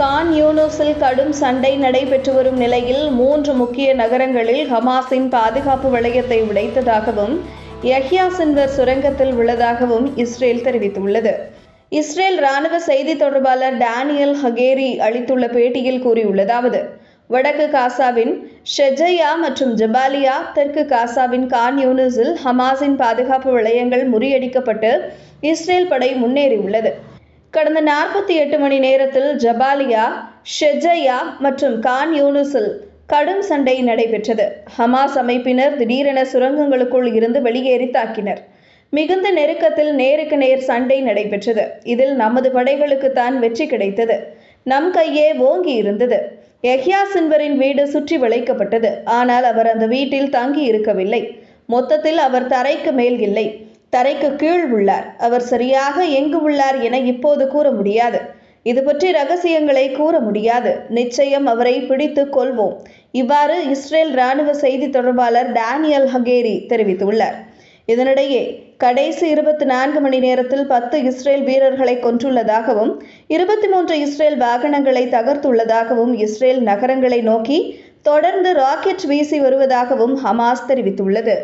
கான் யூனூஸில் கடும் சண்டை நடைபெற்று வரும் நிலையில் மூன்று முக்கிய நகரங்களில் ஹமாஸின் பாதுகாப்பு வளையத்தை உடைத்ததாகவும் யஹ்யா சின்வர் சுரங்கத்தில் உள்ளதாகவும் இஸ்ரேல் தெரிவித்துள்ளது. இஸ்ரேல் ராணுவ செய்தி தொடர்பாளர் டேனியல் ஹகேரி அளித்துள்ள பேட்டியில் கூறியுள்ளதாவது வடக்கு காசாவின் ஷெஜையா மற்றும் ஜபாலியா தெற்கு காசாவின் கான் யூனிஸில் ஹமாஸின் பாதுகாப்பு வளையங்கள் முறியடிக்கப்பட்டு இஸ்ரேல் படை முன்னேறியுள்ளது. கடந்த நாற்பத்தி எட்டு மணி நேரத்தில் ஜபாலியா ஷெஜையா மற்றும் கான் யூனுஸில் கடும் சண்டை நடைபெற்றது. ஹமாஸ் அமைப்பினர் திடீரென சுரங்கங்களுக்குள் இருந்து வெளியேறி தாக்கினர். மிகுந்த நெருக்கத்தில் நேருக்கு நேர் சண்டை நடைபெற்றது. இதில் நமது படைகளுக்கு தான் வெற்றி கிடைத்தது. நம் கையே ஓங்கி இருந்தது. எஹ்யா சின்வரின் வீடு சுற்றி வளைக்கப்பட்டது. ஆனால் அவர் அந்த வீட்டில் தங்கி இருக்கவில்லை மொத்தத்தில் அவர் தரைக்கு மேல் இல்லை. தரைக்கு கீழ் உள்ளார். அவர் சரியாக எங்கு உள்ளார் என இப்போது கூற முடியாது. இது பற்றி ரகசியங்களை கூற முடியாது. நிச்சயம் அவரை பிடித்து கொள்வோம். இவ்வாறு இஸ்ரேல் ராணுவ செய்தி தொடர்பாளர் டேனியல் ஹகேரி தெரிவித்துள்ளார். இதனிடையே கடைசி இருபத்தி நான்கு மணி நேரத்தில் பத்து இஸ்ரேல் வீரர்களை கொன்றுள்ளதாகவும் இருபத்தி மூன்று இஸ்ரேல் வாகனங்களை தகர்த்துள்ளதாகவும் இஸ்ரேல் நகரங்களை நோக்கி தொடர்ந்து ராக்கெட் வீசி வருவதாகவும் ஹமாஸ் தெரிவித்துள்ளது.